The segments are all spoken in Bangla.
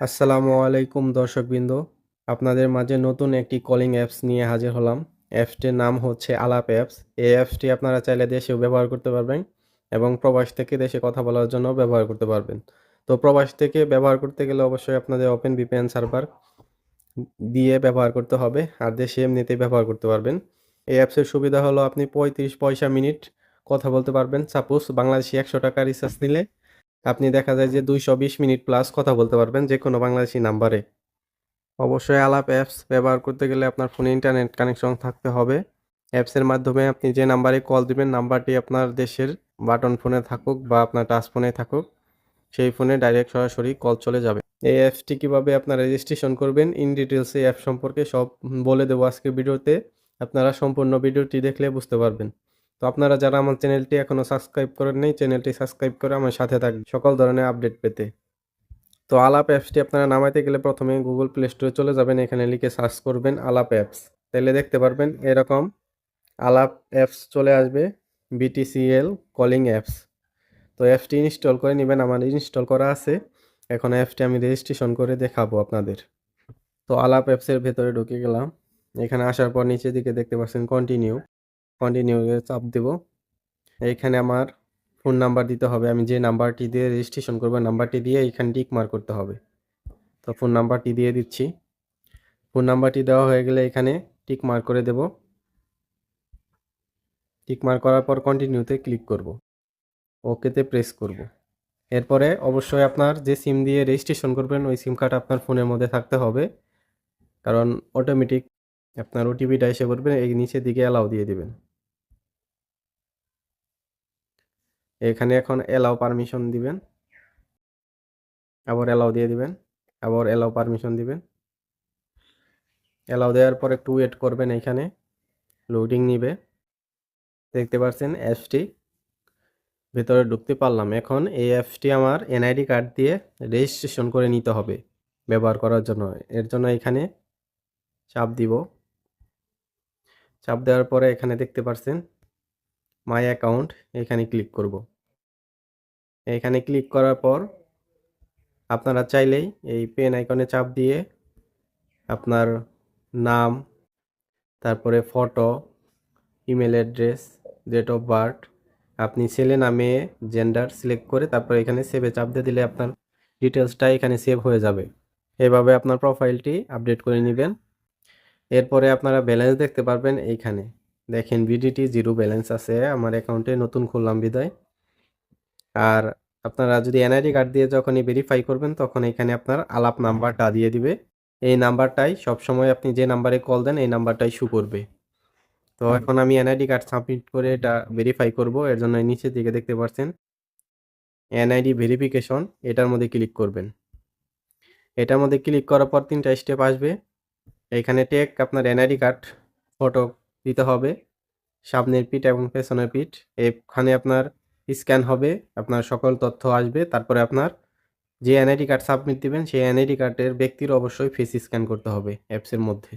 আসসালামু আলাইকুম দর্শকবৃন্দ। আপনাদের মাঝে নতুন একটি কলিং অ্যাপস নিয়ে হাজির হলাম। অ্যাপসটির নাম হচ্ছে আলাপ অ্যাপস এই অ্যাপসটি আপনারা চাইলে দেশেও ব্যবহার করতে পারবেন এবং প্রবাস থেকে দেশে কথা বলার জন্য ব্যবহার করতে পারবেন। তো প্রবাস থেকে ব্যবহার করতে গেলে অবশ্যই আপনাদের ওপেন ভিপিএন সার্ভার দিয়ে ব্যবহার করতে হবে আর দেশে এমনিতেই ব্যবহার করতে পারবেন। এই অ্যাপসের সুবিধা হলো আপনি পঁয়ত্রিশ পয়সা মিনিট কথা বলতে পারবেন। সাপোজ বাংলাদেশি একশো টাকা রিচার্জ নিলে আপনি দেখা যায় যে দুইশো বিশ মিনিট প্লাস কথা বলতে পারবেন যে কোনো বাংলাদেশি নাম্বারে অবশ্যই আলাপ অ্যাপস ব্যবহার করতে গেলে আপনার ফোনে ইন্টারনেট কানেকশন থাকতে হবে। অ্যাপসের মাধ্যমে আপনি যে নাম্বারে কল দিবেন নাম্বারটি আপনার দেশের বাটন ফোনে থাকুক বা আপনার টাচ ফোনে থাকুক, সেই ফোনে ডাইরেক্ট সরাসরি কল চলে যাবে। এই অ্যাপসটি কীভাবে আপনার রেজিস্ট্রেশন করবেন ইন ডিটেলস এই অ্যাপ সম্পর্কে সব বলে দেবো আজকে ভিডিওতে। আপনারা সম্পূর্ণ ভিডিওটি দেখলে বুঝতে পারবেন। তো আপনারা যারা আমার চ্যানেলটি এখনও সাবস্ক্রাইব করেন নাই, চ্যানেলটি সাবস্ক্রাইব করে আমার সাথে থাকবেন। সকল ধরনের আপডেট পেতে। তো আলাপ অ্যাপসটি আপনারা নামাইতে গেলে প্রথমে গুগল প্লে স্টোরে চলে যাবেন, এখানে লিখে সার্চ করবেন আলাপ অ্যাপস। তাহলে দেখতে পারবেন এরকম আলাপ অ্যাপস চলে আসবে বিটিসিএল কলিং অ্যাপস। তো অ্যাপসটি ইনস্টল করে নেবেন, আমার ইনস্টল করা আছে। এখন অ্যাপসটি আমি রেজিস্ট্রেশন করে দেখাবো আপনাদের। তো আলাপ অ্যাপসের ভেতরে ঢুকে গেলাম। এখানে আসার পর নিচের দিকে দেখতে পাচ্ছেন কন্টিনিউ কন্টিনিউ চাপ দেব। এইখানে আমার ফোন নাম্বার দিতে হবে। আমি যে নাম্বারটি দিয়ে রেজিস্ট্রেশন করব নাম্বারটি দিয়ে এখানে টিক মার করতে হবে। তো ফোন নাম্বারটি দিয়ে দিচ্ছি। ফোন নাম্বারটি দেওয়া হয়ে গেলে এখানে টিক মার করে দেব। টিক মার করার পর কন্টিনিউতে ক্লিক করব। ওকেতে প্রেস করব। এরপরে অবশ্যই আপনার যে সিম দিয়ে রেজিস্ট্রেশন করবেন, ওই সিম কার্ড আপনার ফোনের মধ্যে থাকতে হবে। কারণ অটোমেটিক আপনার ওটিপিটা এসে করবেন এই নিচের দিকে অ্যালাউ দিয়ে দিবেন। এখানে এখন অ্যালাউ পারমিশন দিবেন। আবার অ্যালাউ দিয়ে দিবেন। আবার অ্যালাউ পারমিশন দিবেন। অ্যালাউ দেওয়ার পর একটু ওয়েট করবেন এখানে। লোডিং নিবে। দেখতে পাচ্ছেন অ্যাপসটি ভেতরে ঢুকতে পারলাম। এখন এই অ্যাপসটি আমার এনআইডি কার্ড দিয়ে রেজিস্ট্রেশন করে নিতে হবে ব্যবহার করার জন্য। এর জন্য এখানে চাপ দিব। চাপ দেওয়ার পরে এখানে দেখতে পাচ্ছেন মাই অ্যাকাউন্ট এখানে ক্লিক করব। এখানে ক্লিক করার পর আপনারা চাইলেই এই পেন আইকনে চাপ দিয়ে আপনার নাম, তারপরে photo, email address, date of birth, আপনি ছেলে না মেয়ে, জেন্ডার সিলেক্ট করে তারপর এখানে সেভে চাপ দিয়ে দিলে আপনার ডিটেলসটা এখানে সেভ হয়ে যাবে। এভাবে আপনার প্রোফাইলটি আপডেট করে নেবেন। এরপরে আপনারা ব্যালেন্স দেখতে পারবেন এইখানে। দেখেন বিডিটি জিরো ব্যালেন্স আছে। আমার অ্যাকাউন্টে নতুন খুললাম বিদায়। আর আপনারা যদি এনআইডি কার্ড দিয়ে যখনই ভেরিফাই করবেন তখন এখানে আপনার আলাপ নাম্বারটা দিয়ে দিবে। এই নাম্বারটাই সবসময় আপনি যে নাম্বারে কল দেন এই নাম্বারটাই শু করবে। তো এখন আমি এনআইডি কার্ড সাবমিট করে এটা ভেরিফাই করব। এর জন্য নিচের দিকে দেখতে পাচ্ছেন এনআইডি ভেরিফিকেশন এটার মধ্যে ক্লিক করবেন। এটার মধ্যে ক্লিক করার পর তিনটা স্টেপ আসবে। এখানে টেক আপনার এনআইডি কার্ড ফটো দিতে হবে। সামনের পিঠ এবং পেছনের পিঠ। এখানে আপনার স্ক্যান হবে, আপনার সকল তথ্য আসবে, তারপরে আপনার যে এনআইডি কার্ড সাবমিট দিবেন, সেই এনআইডি কার্ডের ব্যক্তির অবশ্যই ফেস স্ক্যান করতে হবে অ্যাপসের মধ্যে।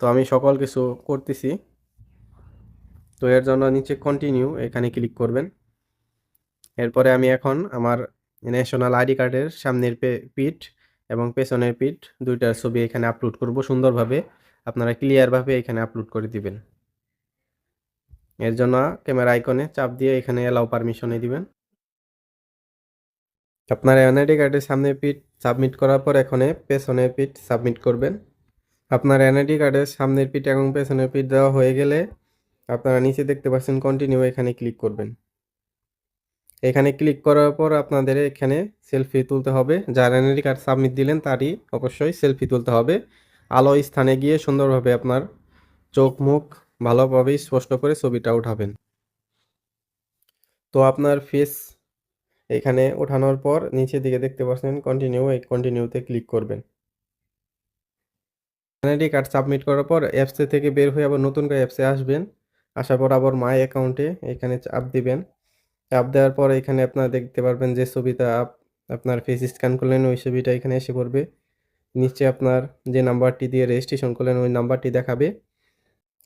তো আমি সকল কিছু করতেছি। তো এর জন্য নিচে কন্টিনিউ এখানে ক্লিক করবেন। এরপরে আমি এখন আমার ন্যাশনাল আইডি কার্ডের সামনের পে পিঠ এবং পেছনের পিঠ দুইটার ছবি এখানে আপলোড করব সুন্দরভাবে। আপনারা ক্লিয়ারভাবে এখানে আপলোড করে দিবেন। এর জন্য ক্যামেরা আইকনে চাপ দিয়ে এখানে অ্যালাউ পারমিশনে দিবেন। আপনার এনআইডি কার্ডের সামনে পিঠ সাবমিট করার পর এখানে পেছনের পিঠ সাবমিট করবেন। আপনার এনআইডি কার্ডের সামনের পিঠ এবং পেছনের পিঠ দেওয়া হয়ে গেলে আপনারা নিচে দেখতে পাচ্ছেন কন্টিনিউ এখানে ক্লিক করবেন। এখানে ক্লিক করার পর আপনাদের এখানে সেলফি তুলতে হবে। যার এনআইডি কার্ড সাবমিট দিলেন তারই অবশ্যই সেলফি তুলতে হবে। আলো স্থানে গিয়ে সুন্দরভাবে আপনার চোখ, মুখ ভালোভাবে স্পষ্ট করে ছবিটা উঠাবেন। তো আপনার ফেস এখানে ওঠানোর পর নিচের দিকে দেখতে পাচ্ছেন কন্টিনিউ এই কন্টিনিউতে ক্লিক করবেন। এনআইডি কার্ড সাবমিট করার পর অ্যাপসে থেকে বের হয়ে আবার নতুন করে অ্যাপসে আসবেন। আসার পর আবার মাই অ্যাকাউন্টে এখানে চাপ দিবেন। চাপ দেওয়ার পর এখানে আপনারা দেখতে পারবেন যে ছবিটা আপনার ফেস স্ক্যান করলেন, ওই ছবিটা এখানে এসে পড়বে। নিচে আপনার যে নাম্বারটি দিয়ে রেজিস্ট্রেশন করলেন, ওই নাম্বারটি দেখাবে।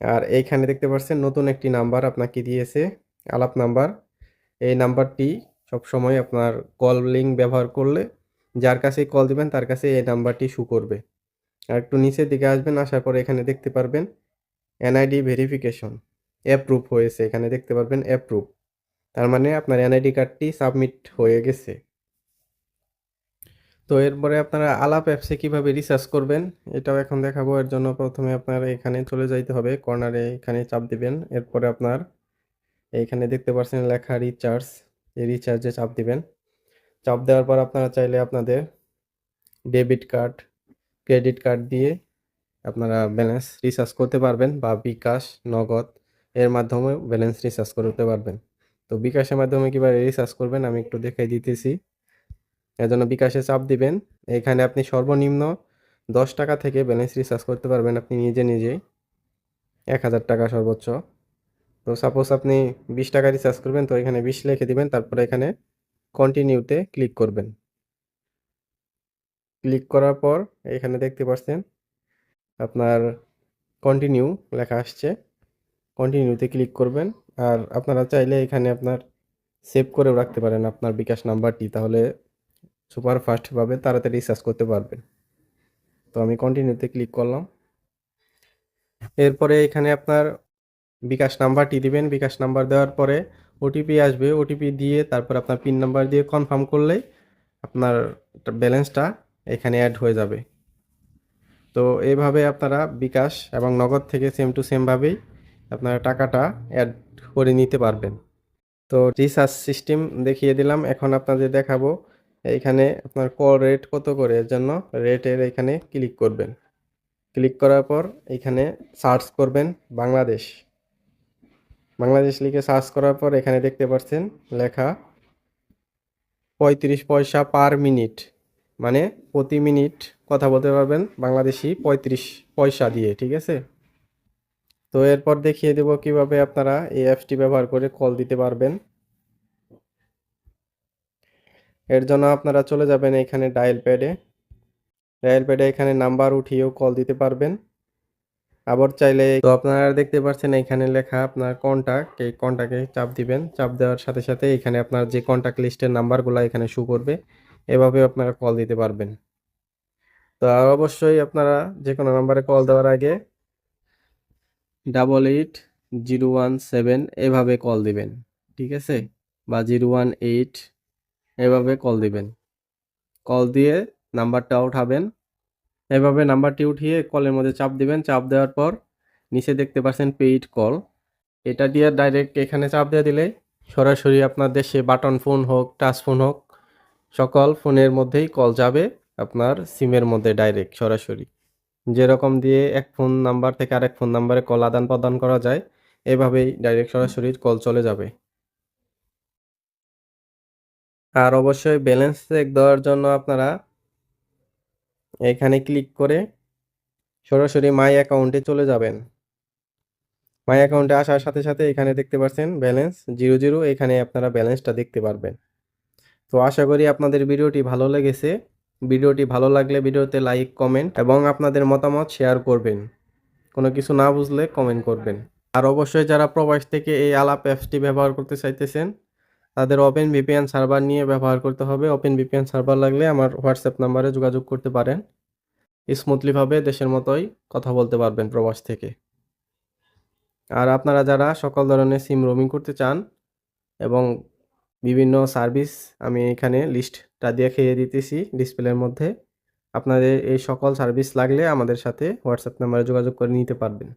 আর এইখানে দেখতে পাচ্ছেন নতুন একটি নাম্বার আপনাকে দিয়েছে, আলাপ নাম্বার। এই নাম্বারটি সবসময় আপনার কল লিঙ্ক ব্যবহার করলে যার কাছে কল দিবেন তার কাছে এই নাম্বারটি শু করবে। আর একটু নিচের দিকে আসবেন, আসার পরে এখানে দেখতে পারবেন এনআইডি ভেরিফিকেশন অ্যাপ্রুভ হয়েছে। এখানে দেখতে পারবেন অ্যাপ্রুভ, তার মানে আপনার এনআইডি কার্ডটি সাবমিট হয়ে গেছে। তো এরপরে আপনারা আলাপ অ্যাপসে কীভাবে রিসার্চ করবেন, এটাও এখন দেখাবো। এর জন্য প্রথমে আপনার এখানে চলে যাইতে হবে কর্নারে এখানে চাপ দিবেন। এরপরে আপনার এইখানে দেখতে পাচ্ছেন লেখা রিচার্জ এই রিচার্জে চাপ দিবেন। চাপ দেওয়ার পর আপনারা চাইলে আপনাদের ডেবিট কার্ড ক্রেডিট কার্ড দিয়ে আপনারা ব্যালেন্স রিচার্জ করতে পারবেন বা বিকাশ, নগদ, এর মাধ্যমে ব্যালেন্স রিচার্জ করতে পারবেন। তো বিকাশের মাধ্যমে কীভাবে রিচার্জ করবেন আমি একটু দেখাই দিতেছি। জন্য বিকাশে চাপ দিবেন। এখানে আপনি সর্বনিম্ন দশ টাকা থেকে ব্যালেন্স রিচার্জ করতে পারবেন আপনি নিজে নিজেই এক হাজার টাকা সর্বোচ্চ। তো সাপোজ আপনি বিশ টাকা রিচার্জ করবেন, তো এখানে বিশ লিখে দিবেন, তারপরে এখানে কন্টিনিউতে ক্লিক করবেন। ক্লিক করার পর এখানে দেখতে পাচ্ছেন, আপনার কন্টিনিউ লেখা আসছে। কন্টিনিউতে ক্লিক করবেন। আর আপনারা চাইলে এখানে আপনার সেভ করেও রাখতে পারেন আপনার বিকাশ নাম্বারটি তাহলে সুপার ফাস্টভাবে তাড়াতাড়ি রিচার্জ করতে পারবেন। তো আমি কন্টিনিউতে ক্লিক করলাম। এরপরে এখানে আপনার বিকাশ নাম্বারটি দিবেন। বিকাশ নাম্বার দেওয়ার পরে ওটিপি আসবে। ওটিপি দিয়ে তারপর আপনার পিন নাম্বার দিয়ে কনফার্ম করলেই আপনার ব্যালেন্সটা এখানে অ্যাড হয়ে যাবে। তো এইভাবে আপনারা বিকাশ এবং নগদ থেকে সেম টু সেমভাবেই আপনারা টাকাটা অ্যাড করে নিতে পারবেন। তো রিচার্জ সিস্টেম দেখিয়ে দিলাম। এখন আপনাদের দেখাবো এইখানে আপনার কল রেট কত করে এর জন্য রেটের এখানে ক্লিক করবেন। ক্লিক করার পর এখানে সার্চ করবেন বাংলাদেশ। বাংলাদেশ লিখে সার্চ করার পর এখানে দেখতে পাচ্ছেন লেখা পঁয়ত্রিশ পয়সা পার মিনিট মানে প্রতি মিনিট কথা বলতে পারবেন বাংলাদেশি পঁয়ত্রিশ পয়সা দিয়ে, ঠিক আছে? তো এরপর দেখিয়ে দেব কীভাবে আপনারা এই অ্যাপসটি ব্যবহার করে কল দিতে পারবেন। এর জন্য আপনারা চলে যাবেন এখানে ডায়াল প্যাডে ডায়াল প্যাডে এখানে নাম্বার উঠিয়েও কল দিতে পারবেন। আবার চাইলে তো আপনারা দেখতে পাচ্ছেন এখানে লেখা আপনার কন্টাক্ট এই কন্টাক্টে চাপ দিবেন। চাপ দেওয়ার সাথে সাথে এখানে আপনার যে কন্টাক্ট লিস্টের নাম্বারগুলো এখানে শু করবে। এভাবে আপনারা কল দিতে পারবেন। তো আর অবশ্যই আপনারা যে কোনো নাম্বারে কল দেওয়ার আগে double eight zero one seven এভাবে কল দিবেন। ঠিক আছে? বা জিরো ওয়ান এইট এভাবে কল দিবেন। কল দিয়ে নাম্বারটা উঠাবেন। এভাবে নাম্বারটি উঠিয়ে কলের মধ্যে চাপ দিবেন। চাপ দেওয়ার পর নিচে দেখতে পাচ্ছেন পেইড কল এটা দিয়ে ডাইরেক্ট এখানে চাপ দিয়ে দিলে সরাসরি আপনার দেশে বাটন ফোন হোক টাচ ফোন হোক, সকল ফোনের মধ্যেই কল যাবে আপনার সিমের মধ্যে ডাইরেক্ট সরাসরি। যেরকম দিয়ে এক ফোন নাম্বার থেকে আরেক ফোন নাম্বারে কল আদান প্রদান করা যায়, এভাবেই ডাইরেক্ট সরাসরি কল চলে যাবে। আর অবশ্যই ব্যালেন্স চেক দেওয়ার জন্য আপনারা এখানে ক্লিক করে সরাসরি মাই অ্যাকাউন্টে চলে যাবেন। মাই অ্যাকাউন্টে আসার সাথে সাথে এখানে দেখতে পাচ্ছেন ব্যালেন্স জিরো জিরো এখানে আপনারা ব্যালেন্সটা দেখতে পারবেন। তো আশা করি আপনাদের ভিডিওটি ভালো লেগেছে। ভিডিওটি ভালো লাগলে ভিডিওতে লাইক কমেন্ট এবং আপনাদের মতামত শেয়ার করবেন। কোনো কিছু না বুঝলে কমেন্ট করবেন। আর অবশ্যই যারা প্রবাস থেকে এই আলাপ অ্যাপসটি ব্যবহার করতে চাইতেছেন তাদের ওপেন ভিপিএন সার্ভার নিয়ে ব্যবহার করতে হবে। ওপেন ভিপিএন সার্ভার লাগলে আমার হোয়াটসঅ্যাপ নাম্বারে যোগাযোগ করতে পারেন। স্মুথলিভাবে দেশের মতোই কথা বলতে পারবেন প্রবাস থেকে। আর আপনারা যারা সকল ধরনের সিম রোমিং করতে চান এবং বিভিন্ন সার্ভিস আমি এখানে লিস্টটা দিয়ে খেয়ে দিতেছি ডিসপ্লের মধ্যে, আপনাদের এই সকল সার্ভিস লাগলে আমাদের সাথে হোয়াটসঅ্যাপ নাম্বারে যোগাযোগ করে নিতে পারবেন।